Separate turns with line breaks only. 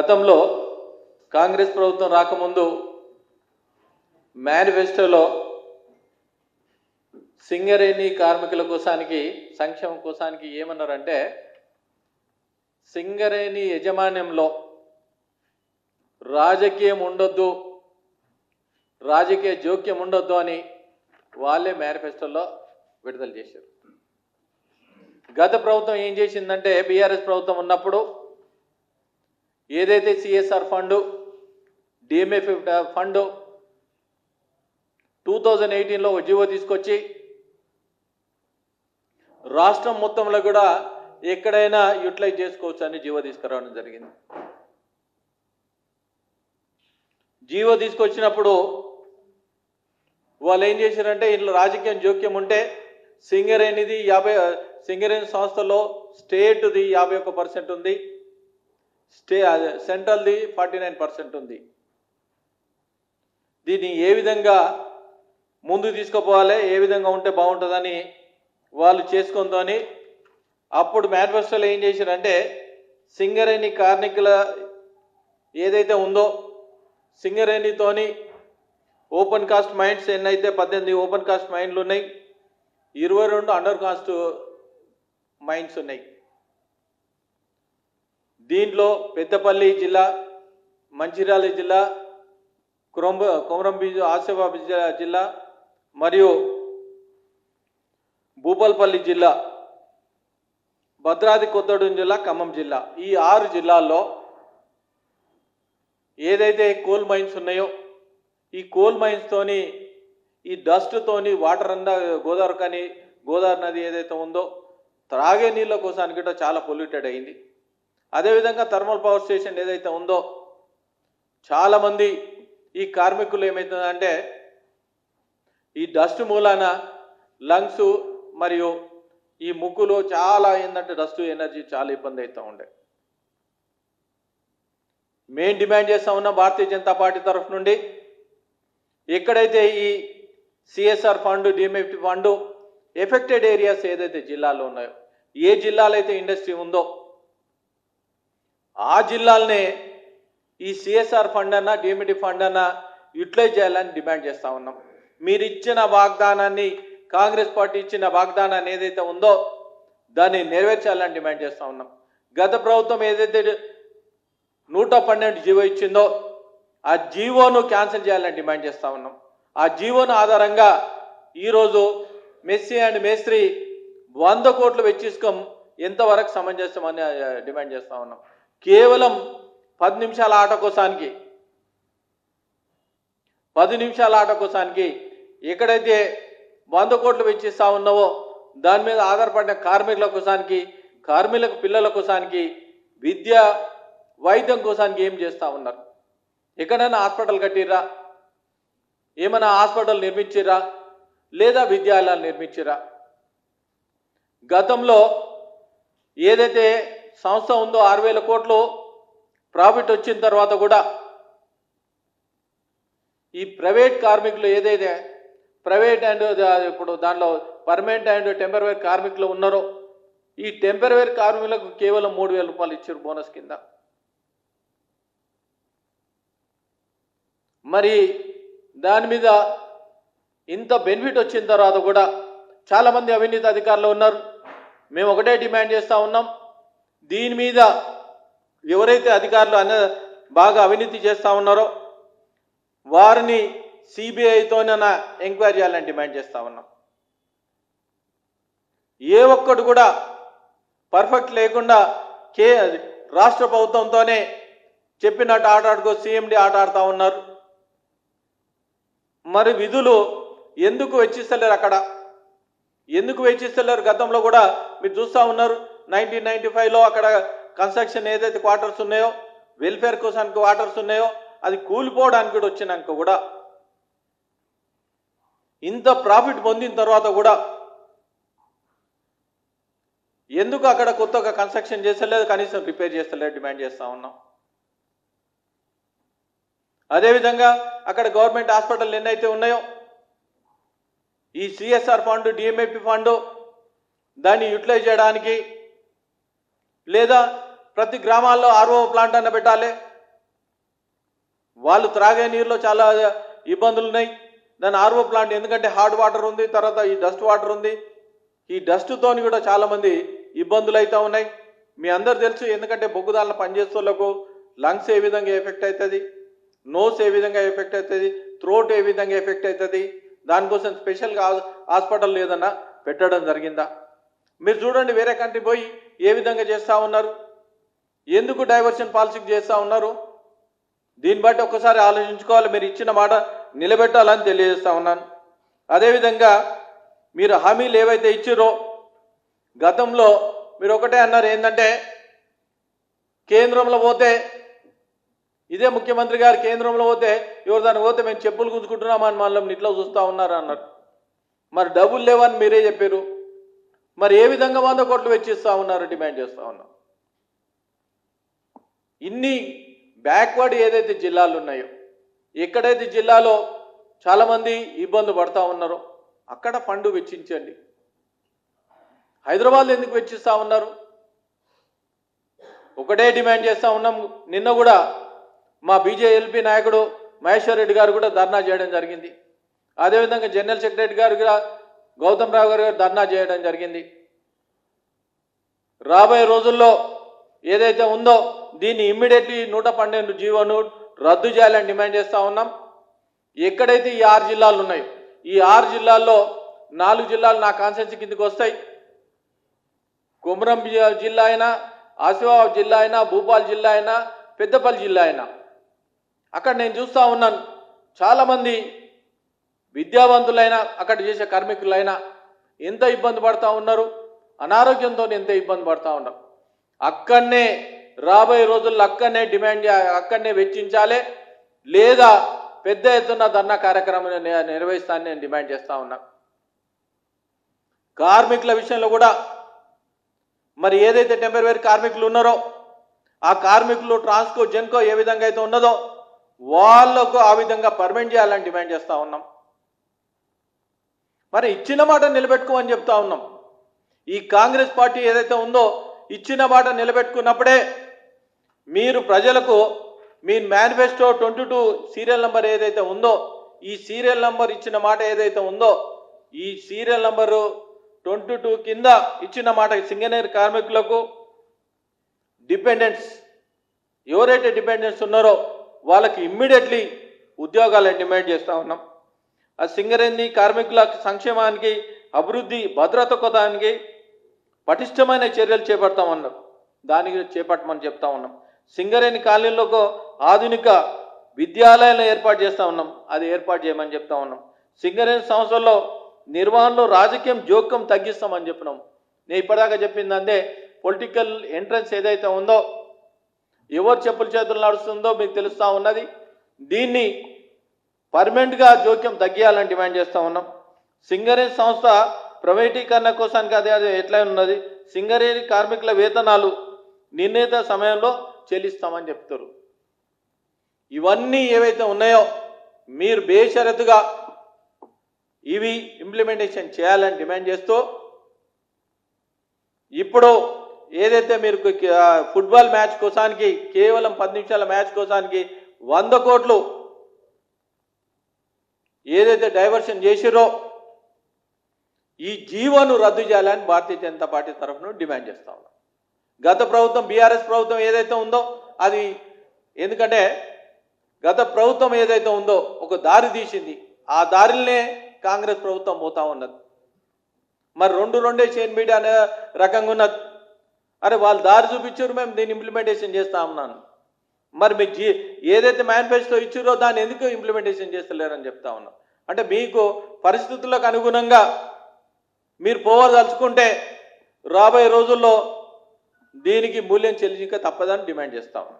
గతంలో కాంగ్రెస్ ప్రభుత్వం రాకముందు మేనిఫెస్టోలో సింగరేణి కార్మికుల కోసానికి సంక్షేమం కోసానికి ఏమన్నారంటే సింగరేణి యజమాన్యంలో రాజకీయం ఉండొద్దు రాజకీయ జోక్యం ఉండొద్దు అని వాళ్ళే మేనిఫెస్టోలో విడుదల చేశారు. గత ప్రభుత్వం ఏం చేసిందంటే బీఆర్ఎస్ ప్రభుత్వం ఉన్నప్పుడు ఏదైతే CSR fund DMF fund two thousand ఎయిటీన్లో జీవో తీసుకొచ్చి రాష్ట్రం మొత్తంలో కూడా ఎక్కడైనా యూటిలైజ్ చేసుకోవచ్చు అని జీవో తీసుకురావడం జరిగింది. జీవో తీసుకొచ్చినప్పుడు వాళ్ళు ఏం చేశారంటే ఇంట్లో రాజకీయం జోక్యం ఉంటే సింగరేణిది యాభై సింగరేణి సంస్థలో స్టేట్ది యాభై ఒక్క పర్సెంట్ ఉంది. స్టే సెంట్రల్ది ఫార్టీ నైన్ పర్సెంట్ ఉంది. దీన్ని ఏ విధంగా ముందు తీసుకుపోవాలి ఏ విధంగా ఉంటే బాగుంటుందని వాళ్ళు చేసుకుందని అప్పుడు మేనిఫెస్టోలో ఏం చేశారంటే సింగరేణి కార్మికుల ఏదైతే ఉందో సింగరేణితోని ఓపెన్ కాస్ట్ మైండ్స్ ఎన్నైతే పద్దెనిమిది ఓపెన్ కాస్ట్ మైండ్లు ఉన్నాయి ఇరవై రెండు అండర్ కాస్ట్ మైండ్స్ ఉన్నాయి. దీంట్లో పెద్దపల్లి జిల్లా మంచిర్యాల జిల్లా కురంబ కొమరంబీజు ఆసిఫాబాద్ జిల్లా- జిల్లా మరియు భూపాల్పల్లి జిల్లా భద్రాద్రి కొత్తగూడెం జిల్లా ఖమ్మం జిల్లా. ఈ ఆరు జిల్లాల్లో ఏదైతే కోల్ మైన్స్ ఉన్నాయో ఈ కోల్ మైన్స్తోని ఈ డస్ట్తోని వాటర్ అంతా గోదావరి కానీ గోదావరి నది ఏదైతే ఉందో త్రాగే నీళ్ళ కోసానికి కూడా చాలా పొల్యూటెడ్ అయింది. అదేవిధంగా థర్మల్ పవర్ స్టేషన్ ఏదైతే ఉందో చాలామంది ఈ కార్మికులు ఏమవుతుందంటే ఈ డస్ట్ మూలాన లంగ్స్ మరియు ఈ ముక్కులో చాలా ఏంటంటే డస్ట్ ఎనర్జీ చాలా ఇబ్బంది అవుతూ ఉండే. మెయిన్ డిమాండ్ చేస్తా ఉన్న భారతీయ జనతా పార్టీ తరఫు నుండి ఎక్కడైతే ఈ CSR fund DMFT fund affected areas ఏదైతే జిల్లాలో ఉన్నాయో ఏ జిల్లాలో అయితే ఇండస్ట్రీ ఉందో ఆ జిల్లాలనే ఈ సిఎస్ఆర్ ఫండ్ అన్న డిఎంఈటి ఫండ్ అన్న యూటిలైజ్ చేయాలని డిమాండ్ చేస్తా ఉన్నాం. మీరు ఇచ్చిన వాగ్దానాన్ని కాంగ్రెస్ పార్టీ ఇచ్చిన వాగ్దానాన్ని ఏదైతే ఉందో దాన్ని నెరవేర్చాలని డిమాండ్ చేస్తా ఉన్నాం. గత ప్రభుత్వం ఏదైతే నూట పన్నెండు జీవో ఇచ్చిందో ఆ జీవోను క్యాన్సిల్ చేయాలని డిమాండ్ చేస్తా ఉన్నాం. ఆ జీవోను ఆధారంగా ఈరోజు మెస్సీ అండ్ మేస్త్రి వంద కోట్లు వెచ్చించుకోం ఎంతవరకు సమంజసమని అని డిమాండ్ చేస్తా ఉన్నాం. కేవలం పది నిమిషాల ఆట కోసానికి పది నిమిషాల ఆట కోసానికి ఎక్కడైతే వంద కోట్లు వెచ్చిస్తూ ఉన్నావో దాని మీద ఆధారపడిన కార్మికుల కోసానికి కార్మికుల పిల్లల కోసానికి విద్య వైద్యం కోసానికి ఏం చేస్తూ ఉన్నారు? ఎక్కడైనా హాస్పిటల్ కట్టిర్రా? ఏమైనా హాస్పిటల్ నిర్మించిర్రా? లేదా విద్యాలయాలు నిర్మించిర్రా? గతంలో ఏదైతే సంస్థ ఉందో ఆరు వేల కోట్లు ప్రాఫిట్ వచ్చిన తర్వాత కూడా ఈ ప్రైవేట్ కార్మికులు ఏదైతే ప్రైవేట్ అండ్ ఇప్పుడు దానిలో పర్మనెంట్ అండ్ టెంపరవరీ కార్మికులు ఉన్నారో ఈ టెంపరవరీ కార్మికులకు కేవలం మూడు వేల రూపాయలు ఇచ్చారు బోనస్ కింద. మరి దాని మీద ఇంత బెనిఫిట్ వచ్చిన తర్వాత కూడా చాలామంది అవినీతి అధికారులు ఉన్నారు. మేము ఒకటే డిమాండ్ చేస్తూ ఉన్నాం. దీని మీద ఎవరైతే అధికారులు అన్న బాగా అవినీతి చేస్తూ ఉన్నారో వారిని సిబిఐతోనైనా ఎంక్వైరీ చేయాలని డిమాండ్ చేస్తూ ఉన్నాం. ఏ ఒక్కడు కూడా పర్ఫెక్ట్ లేకుండా కే రాష్ట్ర ప్రభుత్వంతోనే చెప్పినట్టు ఆట ఆడుకో సీఎండి ఆట ఆడుతూ ఉన్నారు. మరి విధులు ఎందుకు వెచ్చిస్తలేరు అక్కడ? ఎందుకు వెచ్చిస్తలేరు? గతంలో కూడా మీరు చూస్తూ ఉన్నారు. నైన్టీన్ నైన్టీ ఫైవ్లో అక్కడ కన్స్ట్రక్షన్ ఏదైతే క్వార్టర్స్ ఉన్నాయో వెల్ఫేర్ కోసానికి క్వార్టర్స్ ఉన్నాయో అది కూలిపోవడానికి కూడా వచ్చినాక కూడా ఇంత ప్రాఫిట్ పొందిన తర్వాత కూడా ఎందుకు అక్కడ కొత్తగా కన్స్ట్రక్షన్ చేస్తలేదు? కనీసం రిపేర్ చేస్తలేదు డిమాండ్ చేస్తా ఉన్నాం. అదేవిధంగా అక్కడ గవర్నమెంట్ హాస్పిటల్ ఎన్నైతే ఉన్నాయో ఈ సిఎస్ఆర్ ఫండ్ డిఎంఏపి ఫండ్ దాన్ని యూటిలైజ్ చేయడానికి లేదా ప్రతి గ్రామాల్లో ఆర్ఓ ప్లాంట్ అన్న పెట్టాలి. వాళ్ళు త్రాగే నీరులో చాలా ఇబ్బందులు ఉన్నాయి. దాని ఆర్ఓ ప్లాంట్ ఎందుకంటే హార్డ్ వాటర్ ఉంది తర్వాత ఈ డస్ట్ వాటర్ ఉంది. ఈ డస్ట్తోని కూడా చాలామంది ఇబ్బందులు అవుతూ ఉన్నాయి. మీ అందరు తెలుసు ఎందుకంటే బొగ్గుదాలను పనిచేసేళ్ళకు లంగ్స్ ఏ విధంగా ఎఫెక్ట్ అవుతుంది నోస్ ఏ విధంగా ఎఫెక్ట్ అవుతుంది థ్రోట్ ఏ విధంగా ఎఫెక్ట్ అవుతుంది దానికోసం స్పెషల్గా హాస్పిటల్ ఏదన్నా పెట్టడం జరిగిందా? మీరు చూడండి వేరే కంట్రీ పోయి ఏ విధంగా చేస్తూ ఉన్నారు? ఎందుకు డైవర్షన్ పాలసీకి చేస్తూ ఉన్నారు? దీన్ని బట్టి ఒక్కసారి ఆలోచించుకోవాలి. మీరు ఇచ్చిన మాట నిలబెట్టాలని తెలియజేస్తా ఉన్నాను. అదేవిధంగా మీరు హామీలు ఏవైతే ఇచ్చారో గతంలో మీరు ఒకటే అన్నారు ఏంటంటే కేంద్రంలో పోతే ఇదే ముఖ్యమంత్రి గారు కేంద్రంలో పోతే ఎవరు దానికి పోతే మేము చెప్పులు గుంజుకుంటున్నామని మనల్ని ఇట్లా చూస్తూ ఉన్నారు అన్నారు. మరి డబ్బులు లేవని మీరే చెప్పారు మరి ఏ విధంగా వంద కోట్లు వెచ్చిస్తూ ఉన్నారు? డిమాండ్ చేస్తూ ఉన్నాం. ఇన్ని బ్యాక్వర్డ్ ఏదైతే జిల్లాలు ఉన్నాయో ఎక్కడైతే జిల్లాలో చాలామంది ఇబ్బంది పడతా ఉన్నారో అక్కడ ఫండ్ వెచ్చించండి. హైదరాబాద్ ఎందుకు వెచ్చిస్తూ ఉన్నారు? ఒకటే డిమాండ్ చేస్తూ ఉన్నాం. నిన్న కూడా మా బీజేఎల్పీ నాయకుడు మహేశ్వర్ రెడ్డి గారు కూడా ధర్నా చేయడం జరిగింది. అదేవిధంగా జనరల్ సెక్రటరీ గారు కూడా గౌతమ్ రావు గారు ధర్నా చేయడం జరిగింది. రాబోయే రోజుల్లో ఏదైతే ఉందో దీన్ని ఇమ్మీడియట్లీ నూట పన్నెండు జీవోను రద్దు చేయాలని డిమాండ్ చేస్తూ ఉన్నాం. ఎక్కడైతే ఈ ఆరు జిల్లాలు ఉన్నాయి ఈ ఆరు జిల్లాల్లో నాలుగు జిల్లాలు నా కాన్సెన్సీ కిందకి వస్తాయి. కుమరం జిల్లా అయినా ఆసిఫాబాద్ జిల్లా అయినా భూపాల్ జిల్లా అయినా పెద్దపల్లి జిల్లా అయినా. అక్కడ నేను చూస్తూ ఉన్నాను. చాలామంది విద్యావంతులైనా అక్కడ చేసే కార్మికులైనా ఎంత ఇబ్బంది పడతా ఉన్నారు? అనారోగ్యంతో ఎంత ఇబ్బంది పడతా ఉన్నారు? అక్కడనే రాబోయే రోజుల్లో అక్కడనే డిమాండ్ అక్కడనే వెచ్చించాలి లేదా పెద్ద ఎత్తున ధర్నా కార్యక్రమం నిర్వహిస్తానని నేను డిమాండ్ చేస్తా ఉన్నా. కార్మికుల విషయంలో కూడా మరి ఏదైతే టెంపరీ కార్మికులు ఉన్నారో ఆ కార్మికులు ట్రాన్స్కో జెన్కో ఏ విధంగా అయితే ఉన్నదో వాళ్ళకు ఆ విధంగా పర్మనెంట్ చేయాలని డిమాండ్ చేస్తూ ఉన్నాం. మరి ఇచ్చిన మాట నిలబెట్టుకోమని చెప్తా ఉన్నాం. ఈ కాంగ్రెస్ పార్టీ ఏదైతే ఉందో ఇచ్చిన మాట నిలబెట్టుకున్నప్పుడే మీరు ప్రజలకు మీ manifesto twenty two serial number ఏదైతే ఉందో ఈ సీరియల్ నెంబర్ ఇచ్చిన మాట ఏదైతే ఉందో ఈ సీరియల్ నెంబరు ట్వంటీ టూ కింద ఇచ్చిన మాట సింగనేర్ కార్మికులకు డిపెండెంట్స్ ఎవరైతే డిపెండెంట్స్ ఉన్నారో వాళ్ళకి ఇమ్మీడియట్లీ ఉద్యోగాలను డిమాండ్ చేస్తూ ఉన్నాం. ఆ సింగరేణి కార్మికుల సంక్షేమానికి అభివృద్ధి భద్రత కొదానికి పటిష్టమైన చర్యలు చేపడతామన్నారు దానికి చేపట్టమని చెప్తా ఉన్నాం. సింగరేణి కాలనీలకు ఆధునిక విద్యాలయాలను ఏర్పాటు చేస్తా ఉన్నాం. అది ఏర్పాటు చేయమని చెప్తా ఉన్నాం. సింగరేణి సంస్థల్లో నిర్వహణలో రాజకీయం జోక్యం తగ్గిస్తామని చెప్పినాం. నేను ఇప్పటిదాకా చెప్పింది పొలిటికల్ ఎంట్రన్స్ ఏదైతే ఉందో ఎవరు చెప్పుల చేతులు నడుస్తుందో మీకు తెలుస్తూ ఉన్నది. దీన్ని పర్మనెంట్గా జోక్యం తగ్గియాలని డిమాండ్ చేస్తూ ఉన్నాం. సింగరేజ్ సంస్థ ప్రైవేటీకరణ కోసానికి అదే అదే ఎట్లా ఉన్నది. సింగరేణి కార్మికుల వేతనాలు నిర్ణీత సమయంలో చెల్లిస్తామని చెప్తారు. ఇవన్నీ ఏవైతే ఉన్నాయో మీరు బేషరతుగా ఇవి ఇంప్లిమెంటేషన్ చేయాలని డిమాండ్ చేస్తూ ఇప్పుడు ఏదైతే మీరు ఫుట్బాల్ మ్యాచ్ కోసానికి కేవలం పది నిమిషాల మ్యాచ్ కోసానికి వంద కోట్లు ఏదైతే డైవర్షన్ చేసిరో ఈ జీవోను రద్దు చేయాలని భారతీయ జనతా పార్టీ తరఫున డిమాండ్ చేస్తా ఉన్నాం. గత ప్రభుత్వం బీఆర్ఎస్ ప్రభుత్వం ఏదైతే ఉందో అది ఎందుకంటే గత ప్రభుత్వం ఏదైతే ఉందో ఒక దారి తీసింది. ఆ దారినే కాంగ్రెస్ ప్రభుత్వం పోతా ఉన్నది. మరి రెండు రెండే చైన్ మీడియా అనే రకంగా ఉన్నది. అరే వాళ్ళు దారి చూపించారు మేము దీన్ని ఇంప్లిమెంటేషన్ చేస్తా ఉన్నాను. మరి మీకు జీ ఏదైతే మేనిఫెస్టో ఇచ్చారో దాన్ని ఎందుకు ఇంప్లిమెంటేషన్ చేస్తలేరని చెప్తా ఉన్నాం. అంటే మీకు పరిస్థితులకు అనుగుణంగా మీరు పోవదలుచుకుంటే రాబోయే రోజుల్లో దీనికి మూల్యం చెల్లించక తప్పదని డిమాండ్ చేస్తా ఉన్నాం.